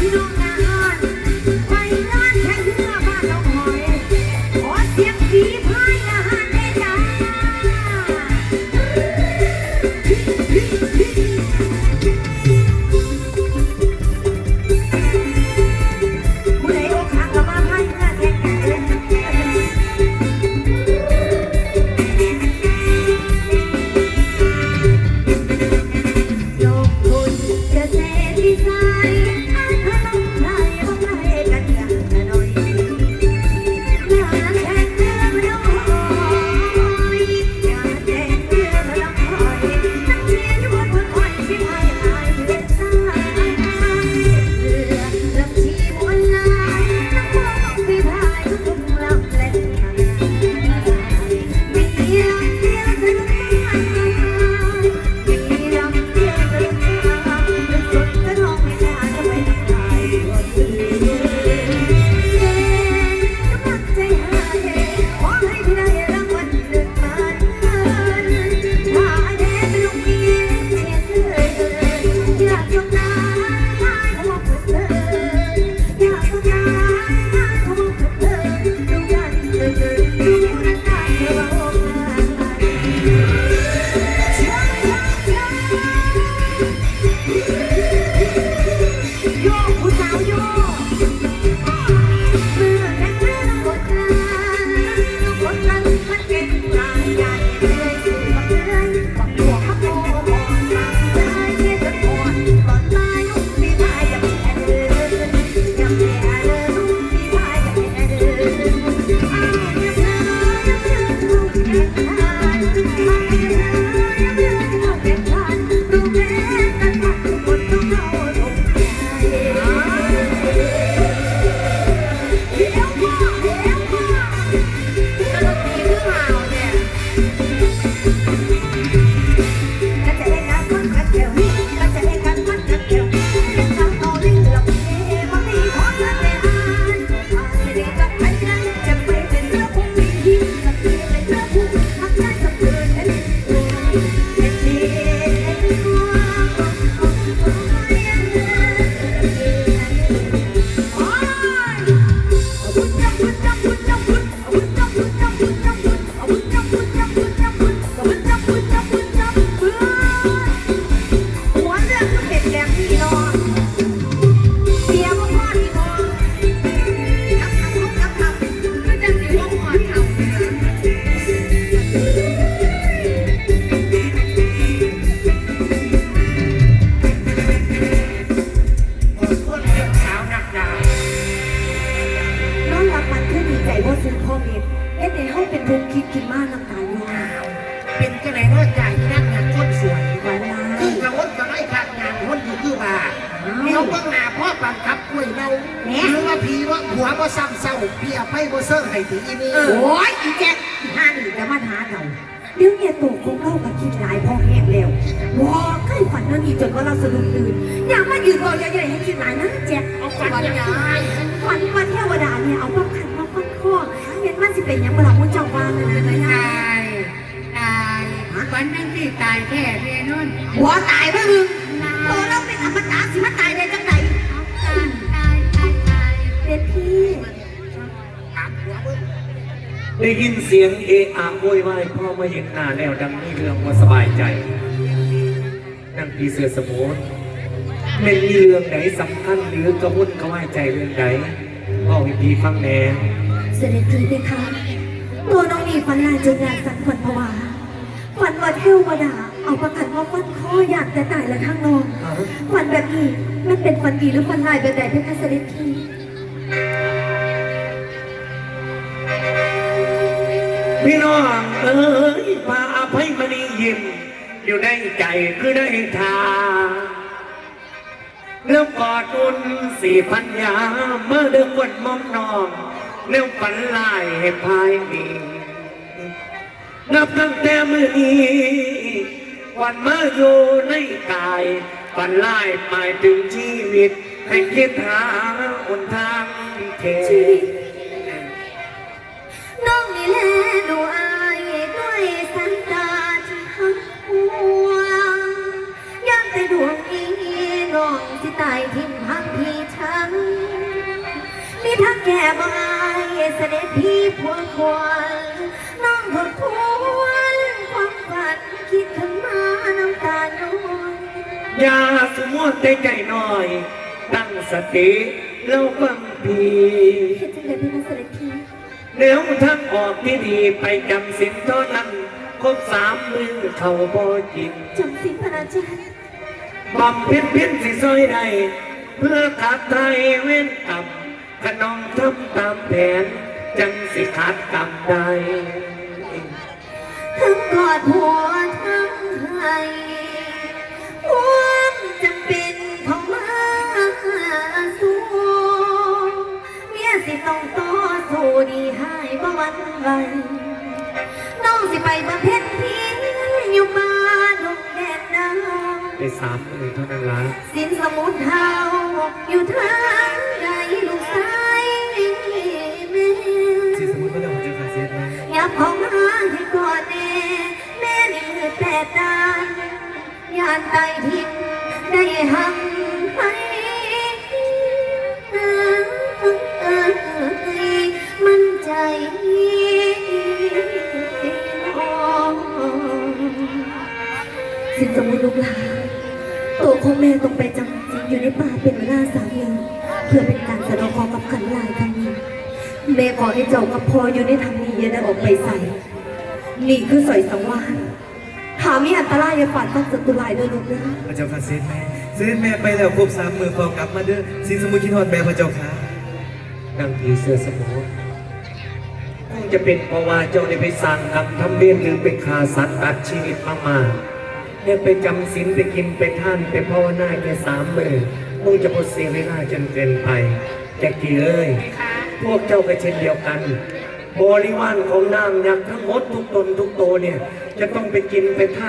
สู่ คับกล้วยเนาหรือว่าผีว่าผัวว่าซ้ำเศร้าเพียไปบ่เซิร์ให้ถึงอีนี่โอ้ยอีแจ๊คห้าหนีจะมาหาเราเดี๋ยวเนี่ยตู่คงเข้ากับคิดหลายพอแห้งแล้ววอใกล้ฝันนั่นอีจนว่าเราสะดุ้งตื่นอยากมายืนรอใหญ่ๆให้คิดหลายนะแจ๊คเอาฝันยังไงฝันว่าเทวดาเนี่ยเอาป้องขันมาฟันคอเห็นมันสิเป็นหยังเวลามุนเจ้าบ้านนะนะนะตายตายวันนั้นที่ตายแค่เรียนนู่นหัวตายเพื่อมึงตัวเร ได้ยินเสียงเอะอะโวยวายพ่อมาเห็นหน้าแล้วดังนี้เรื่องว่าสบายใจนั่งพีเสือสมุนเป็นมีเรื่องไหนสำคัญหรือกระวนกระวายใจเรื่องไหนพ่อให้พี่ฟังแหน่เสด็จพี่ไหมคะตัวน้องนี่ฝันลายจนอยากสั่นขวัญผวาฝันว่าเทวดาเอาประกันว่าฟันคออยากจะตายละข้างนอกอ้าวฝันแบบนี้มันเป็นฝันดีหรือฝันลายแบบไหนเพื่อนเสด็จพี่ พี่น้องเอ้ยมาอภัยมณียิ้มอยู่ในใจคือได้ทาแล้วกอดอุ่นสี่พันยาเมื่อเดือวันมองนองแล้วฝันลายให้พายมีนับตั้งแต่มือนี้ วันมาอยู่ในกายวันไล่หมายถึงชีวิต ให้คิดหาหนทางเท บายเสด็จพี่พวงควรน้องทบทวนความฝันคิดถึงมาน้ำตาหน่อยอย่าสมมติใจน้อย ตั้งสติแล้วฟังพีเห็นจังเลยพี่มาเสด็จพี่เดี๋ยวทั้งออกที่ดีไปจำสินเท่านั้นครบสามมือเขาบ่จินจำสินพระราชาบำเพ็ญเพียนสิซอยใดเพื่อขัดไทยเว้นกรรม ขนองทำตามแผน จังสิขาดกรรมใดทั้งกอดหัวทั้งให้ความจำเป็นของมาสู้เมียสิต้องต่อสู้ดีให้บ่หวันไหวน้องสิไปบำเพ็ญเพียรอยู่บ้านดงแดนดาวไปสามมือเท่านั้นละสินสมุนเฮาอยู่ทางใด ลูกชายแม่สิสมมุติว่าเราจะขาดเสียไหมอย่าพองหาให้ก่อนแน่แม่ในมือแต่ดานยานไตทิพย์ได้หังไปมันใจสินสมุนลูกหลานตัวของแม่ต้องไปจำศีลอยู่ในป่าเป็นเวลาสามเดือน เพื่อเป็นการสะเดอกคอกับขันลายครั้งนี้แม่ขอให้เจ้ากับพ่ออยู่ในทางนี้อย่าได้ออกไปใส่ นี่คือสอยสังวานหามีอันตรายอย่าฝันตั้งศัตรูลายเด้อลูกนะพระเจ้าค่ะเสียแม่เสียแม่ไปแล้วครบสามมือพอกลับมาเด้อสิสมมุติคิดฮอดแม่พระเจ้าค่ะดังผีเสื้อสมุทรคงจะเป็นเพราะว่าเจ้าได้ไปสร้างกรรมทำเบียนหรือไปฆ่าสัตว์ตัดชีวิตมากๆเนี่ยไปจำศีลไปกินไปท่านไปภาวนาแค่สามมือ คงจะพดเสียเวลาจนเกินไปแจ็คกี้เอ้ยพวกเจ้าก็เช่นเดียวกัน บริวารของนางยักษ์ทั้งหมดทุกตนทุกตัวเนี่ย จะต้องไปกินไปท่า